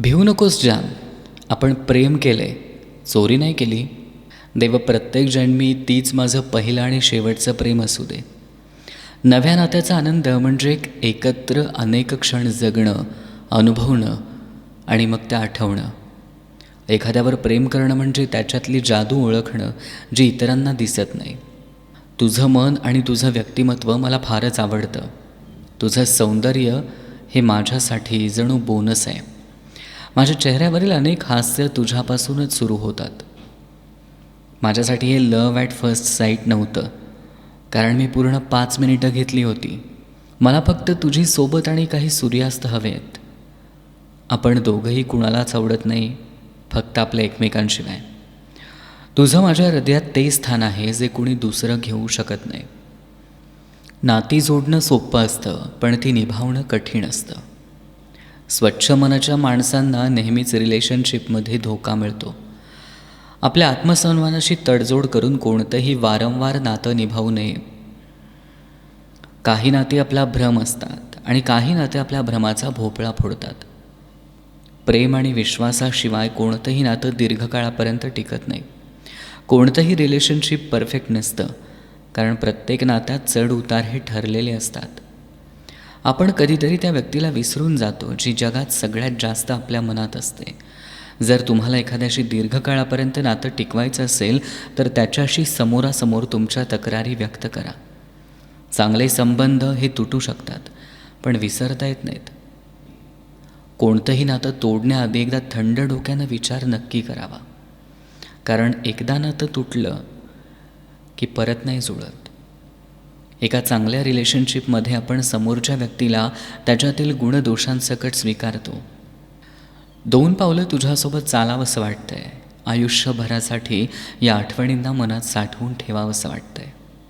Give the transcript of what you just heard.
भिवू नकोस जान. आपण प्रेम केले चोरी नाही केली. देव प्रत्येक जन्मी तीच माझं पहिलं आणि शेवटचं प्रेम असू दे. नव्या नात्याचा आनंद म्हणजे एक एकत्र अनेक क्षण जगणं अनुभवणं आणि मग त्या आठवणं. एखाद्यावर प्रेम करणं म्हणजे त्याच्यातली जादू ओळखणं जी इतरांना दिसत नाही. तुझं मन आणि तुझं व्यक्तिमत्व मला फारच आवडतं. तुझं सौंदर्य हे माझ्यासाठी जणू बोनस आहे. माझ्या चेहऱ्यावरील अनेक हास्य तुझ्यापासूनच सुरू होतात. माझ्यासाठी हे लव ॲट फर्स्ट साईट नव्हतं कारण मी पूर्ण पाच मिनिटं घेतली होती. मला फक्त तुझी सोबत आणि काही सूर्यास्त हवे आहेत. आपण दोघंही कुणालाच आवडत नाही फक्त आपल्या एकमेकांशिवाय. तुझं माझ्या हृदयात ते स्थान आहे जे कुणी दुसरं घेऊ शकत नाही. नाती जोडणं सोपं असतं पण ती निभावणं कठीण असतं. स्वच्छ मनाच्या माणसांना नेहमीच रिलेशनशिपमध्ये धोका मिळतो. आपल्या आत्मसन्मानाशी तडजोड करून कोणतंही वारंवार नातं निभावू नये. काही नाते आपला भ्रम असतात आणि काही नाते आपल्या भ्रमाचा भोपळा फोडतात. प्रेम आणि विश्वासाशिवाय कोणतंही नातं दीर्घकाळापर्यंत टिकत नाही. कोणतंही रिलेशनशिप परफेक्ट नसतं कारण प्रत्येक नात्यात चढ उतार हे ठरलेले असतात. आपण कधीतरी त्या व्यक्तीला विसरून जातो जी जगात सगळ्यात जास्त आपल्या मनात असते. जर तुम्हाला एखाद्याशी दीर्घकाळापर्यंत नातं टिकवायचं असेल तर त्याच्याशी समोरासमोर तुमच्या तक्रारी व्यक्त करा. चांगले संबंध हे तुटू शकतात पण विसरता येत नाहीत. कोणतंही नातं तोडण्याआधी एकदा थंड डोक्यानं विचार नक्की करावा. कारण एकदा नातं तुटलं की परत नाही जुळत. एका चांगल्या रिलेशनशिपमध्ये आपण समोरच्या व्यक्तीला त्याच्यातील गुणदोषांसकट स्वीकारतो. दोन पावलं तुझ्यासोबत चालावंसं वाटतंय. आयुष्यभरासाठी या आठवणींना मनात साठवून ठेवावंसं वाटतंय.